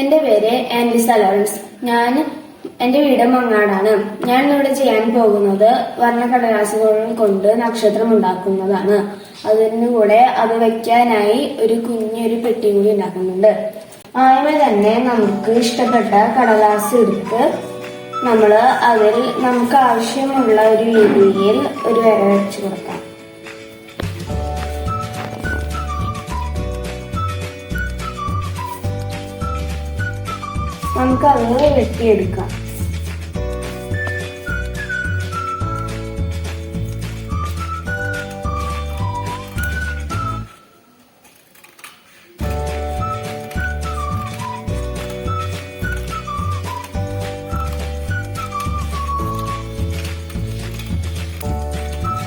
എന്റെ പേര് ആൻലിസ ലോറൻസ് ഞാൻ എന്റെ വീട് മങ്ങാടാണ്. ഞാൻ ഇവിടെ ചെയ്യാൻ പോകുന്നത് വർണക്കടലാസുകൾ കൊണ്ട് നക്ഷത്രം ഉണ്ടാക്കുന്നതാണ്. അതിനു കൂടെ അത് വെക്കാനായി ഒരു കുഞ്ഞൊരു പെട്ടിയും കൂടി ഉണ്ടാക്കുന്നുണ്ട്. ആദ്യമേ തന്നെ നമുക്ക് ഇഷ്ടപ്പെട്ട കടലാസ് എടുത്ത് നമ്മൾ അതിൽ നമുക്ക് ആവശ്യമുള്ള ഒരു രീതിയിൽ ഒരു വര വെച്ച് കൊടുക്കാം. നമുക്ക് അത് വെട്ടിയെടുക്കാം.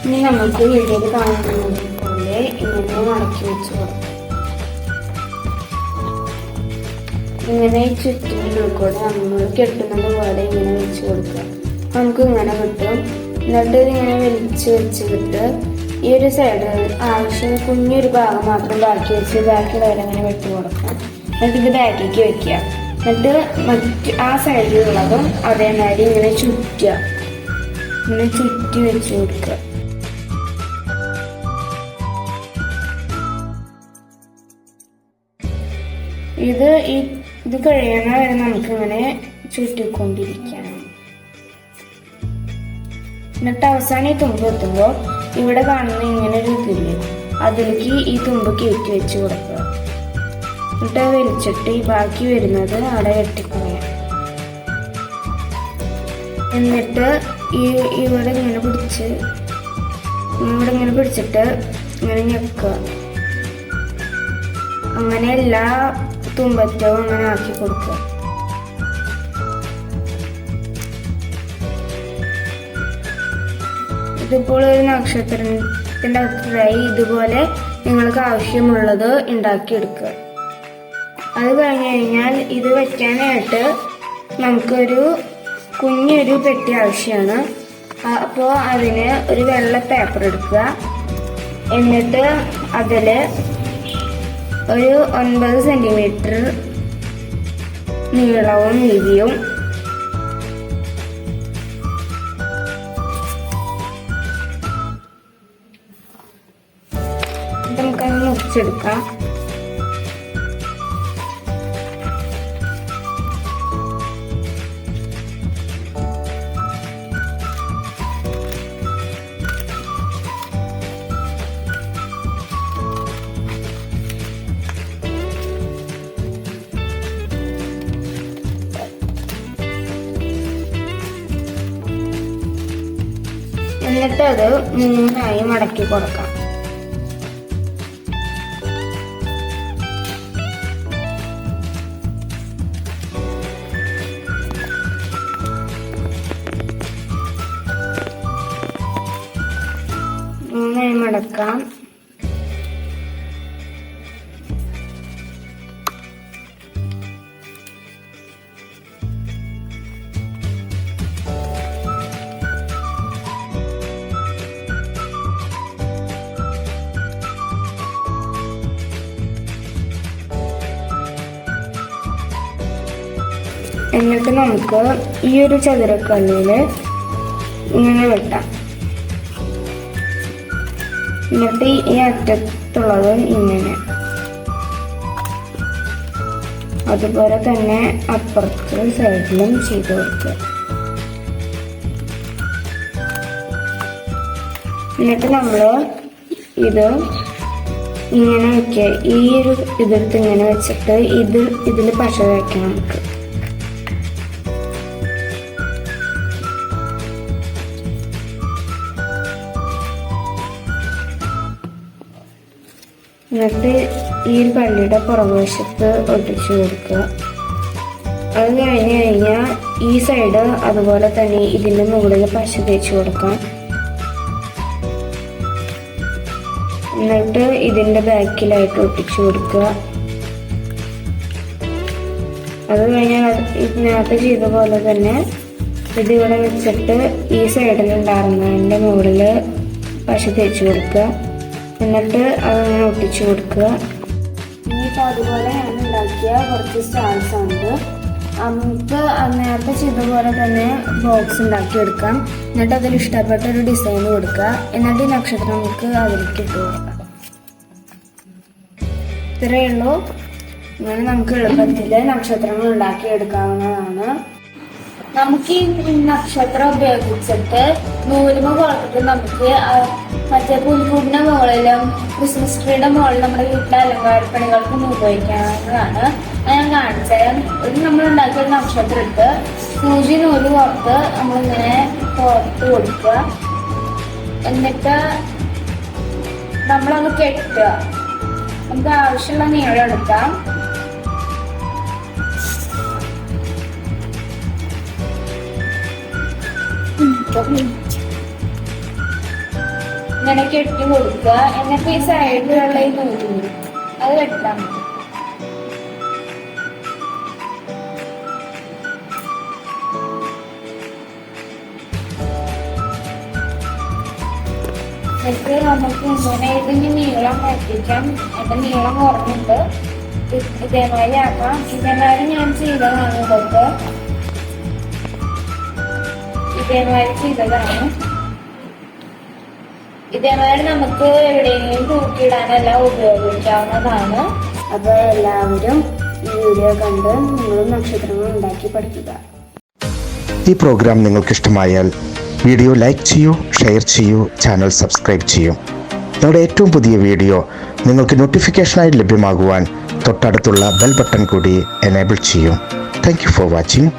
ഇനി നമുക്ക് വീഡിയോയിൽ കാണുന്നത് പോലെ ഇങ്ങനെ മടക്കി വെച്ച് കൊടുക്കാം. ഇങ്ങനെ ചുറ്റിനും കൂടെ നമ്മൾ കെട്ടുന്നത് പോലെ ഇങ്ങനെ വെച്ച് കൊടുക്കുക. നമുക്ക് ഇങ്ങനെ കിട്ടും. എന്നിട്ട് ഇതിങ്ങനെ വലിച്ച് വെച്ചിട്ട് ഈ ഒരു സൈഡ് ആവശ്യം കുഞ്ഞൊരു ഭാഗം മാത്രം ബാക്കി വെച്ച് ബാക്കിയുള്ളവരെ വരെ ഇങ്ങനെ വെട്ടി കൊടുക്കുക. എന്നിട്ട് ഇത് ബാക്കിലേക്ക് വെക്കുക. എന്നിട്ട് മറ്റ് ആ സൈഡിലുള്ളതും അതേമാതിരി ഇങ്ങനെ ചുറ്റുക. ഇങ്ങനെ ചുറ്റി വെച്ച് കൊടുക്കുക. ഇത് ഈ ഇത് കഴിയണ വരെ നമുക്കിങ്ങനെ ചുറ്റിക്കൊണ്ടിരിക്കണം. എന്നിട്ട് അവസാനം ഈ തുമ്പ് എത്തുമ്പോൾ ഇവിടെ കാണുന്ന ഇങ്ങനെ ഒരു ഇതില്ലേ അതിലേക്ക് ഈ തുമ്പ് കയറ്റി വെച്ച് കൊടുക്കുക. എന്നിട്ട് വലിച്ചിട്ട് ഈ ബാക്കി വരുന്നത് അവിടെ വെട്ടിക്കളയാം. എന്നിട്ട് ഈ ഇവിടെ ഇങ്ങനെ പിടിച്ച് ഇവിടെ ഇങ്ങനെ പിടിച്ചിട്ട് ഇങ്ങനെ ഞെക്കുക. അങ്ങനെ എല്ലാ തുമ്പറ്റവും അങ്ങനെ ആക്കി കൊടുക്കുക. ഇതിപ്പോൾ ഒരു നക്ഷത്രത്തിന്റെ ഫ്രൈ ഇതുപോലെ നിങ്ങൾക്ക് ആവശ്യമുള്ളത് ഉണ്ടാക്കിയെടുക്കുക. അത് കഴിഞ്ഞ് കഴിഞ്ഞാൽ ഇത് വെക്കാനായിട്ട് നമുക്കൊരു കുഞ്ഞൊരു പെട്ടി ആവശ്യമാണ്. അപ്പോൾ അതിന് ഒരു വെള്ള പേപ്പർ എടുക്കുക. എന്നിട്ട് അതിൽ ഒരു ഒൻപത് സെന്റിമീറ്റർ നീളവും വീതിയും. നമുക്കത് മുറിച്ചെടുക്കാം. എന്നിട്ട് അത് നന്നായി മടക്കി കൊടുക്കാം. നന്നായി മടക്കാം. നമുക്ക് ഈ ഒരു ചതുരക്കല്ലിൽ ഇങ്ങനെ വെട്ടാം. എന്നിട്ട് ഈ അറ്റത്തുള്ളത് ഇങ്ങനെ. അതുപോലെ തന്നെ അപ്പുറത്തെ സൈഡിലും ചെയ്ത് കൊടുക്കുക. എന്നിട്ട് നമ്മൾ ഇത് ഇങ്ങനെ വെക്കുക. ഈ ഒരു ഇതെടുത്ത് ഇങ്ങനെ വെച്ചിട്ട് ഇത് ഇതിൽ പശ വയ്ക്കണം നമുക്ക്. എന്നിട്ട് ഈ ഒരു പള്ളിയുടെ പുറംവശത്ത് ഒട്ടിച്ചു കൊടുക്കുക. അത് കഴിഞ്ഞ് കഴിഞ്ഞാൽ ഈ സൈഡ് അതുപോലെ തന്നെ ഇതിന്റെ മുകളിൽ പശ തേച്ച് കൊടുക്കാം എന്നിട്ട് ഇതിന്റെ ബാക്കിലായിട്ട് ഒട്ടിച്ചു കൊടുക്കുക. അത് കഴിഞ്ഞാൽ ഇതിനകത്ത് ചെയ്ത പോലെ തന്നെ ഇതിവിടെ വെച്ചിട്ട് ഈ സൈഡിലുണ്ടായിരുന്നതിന്റെ മുകളിൽ പശ തേച്ച് കൊടുക്കുക. എന്നിട്ട് അതങ്ങനെ ഒട്ടിച്ചു കൊടുക്കുക. എന്നിട്ട് അതുപോലെ ഞാൻ ഉണ്ടാക്കിയ കുറച്ച് സ്റ്റാൾസ് ഉണ്ട്. നമുക്ക് നേരത്തെ ചെയ്ത പോലെ തന്നെ ബോക്സ് ഉണ്ടാക്കി എടുക്കാം. എന്നിട്ട് അതിൽ ഇഷ്ടപ്പെട്ട ഒരു ഡിസൈൻ കൊടുക്കുക. എന്നിട്ട് നക്ഷത്രം നമുക്ക് അതിലേക്ക് ഇട്ട് കൊടുക്കാം. ഇത്രയേ ഉള്ളൂ. ഇങ്ങനെ നമുക്ക് എളുപ്പത്തിൽ നക്ഷത്രങ്ങൾ ഉണ്ടാക്കി എടുക്കാവുന്നതാണ്. നമുക്ക് ഈ നക്ഷത്രം ഉപയോഗിച്ചിട്ട് നൂലുമ നമുക്ക് മറ്റേ പുൽക്കൂടിന്റെ മുകളിലും ക്രിസ്മസ് ട്രീയുടെ മുകളിൽ നമ്മുടെ വീട്ടിലെ അലങ്കാരപ്പണികൾക്കും ഉപയോഗിക്കാവുന്നതാണ്. അത് ഞാൻ കാണിച്ചുതരാം ഒരു നമ്മൾ ഉണ്ടാക്കിയ ഒരു നക്ഷത്രം ഇട്ട് സൂചി നൂൽ പുറത്ത് നമ്മളിങ്ങനെ പുറത്ത് കൊടുക്കുക. എന്നിട്ട് നമ്മളത് കെട്ടുക. നമുക്ക് ആവശ്യമുള്ള നീളം എടുക്കാം. ഇങ്ങനെ കെട്ടി കൊടുക്കുക. എന്നിട്ട് ഈ സൈഡിലുള്ള ഈ നൂൽ അത് കെട്ടാം എന്നിട്ട് നമുക്ക് ഇങ്ങനെ ഇതിന് നീളം പറ്റിക്കാം അതിന്റെ നീളം കുറഞ്ഞിട്ട് ഇത് ഇതേമാതിരി ആക്കാം. ഇതേമാതിരി ഞാൻ ചെയ്തതാണ് ഇതൊക്കെ. ഇതേമാതിരി ചെയ്തതാണ്. ഇതേമാതിരി നമുക്ക് എവിടെയെങ്കിലും തൂക്കിയിടാനെല്ലാം ഉപയോഗിക്കാവുന്നതാണ്. അപ്പോൾ എല്ലാവരും ഈ വീഡിയോ കണ്ട് നിങ്ങളും നക്ഷത്രങ്ങൾ ഉണ്ടാക്കി പഠിക്കുക. ഈ പ്രോഗ്രാം നിങ്ങൾക്ക് ഇഷ്ടമായാൽ വീഡിയോ ലൈക്ക് ചെയ്യൂ ഷെയർ ചെയ്യൂ ചാനൽ സബ്സ്ക്രൈബ് ചെയ്യൂ. ഞങ്ങളുടെ ഏറ്റവും പുതിയ വീഡിയോ നിങ്ങൾക്ക് നോട്ടിഫിക്കേഷനായി ലഭ്യമാകുവാൻ തൊട്ടടുത്തുള്ള ബെൽ ബട്ടൺ കൂടി എനേബിൾ ചെയ്യൂ. Thank you for watching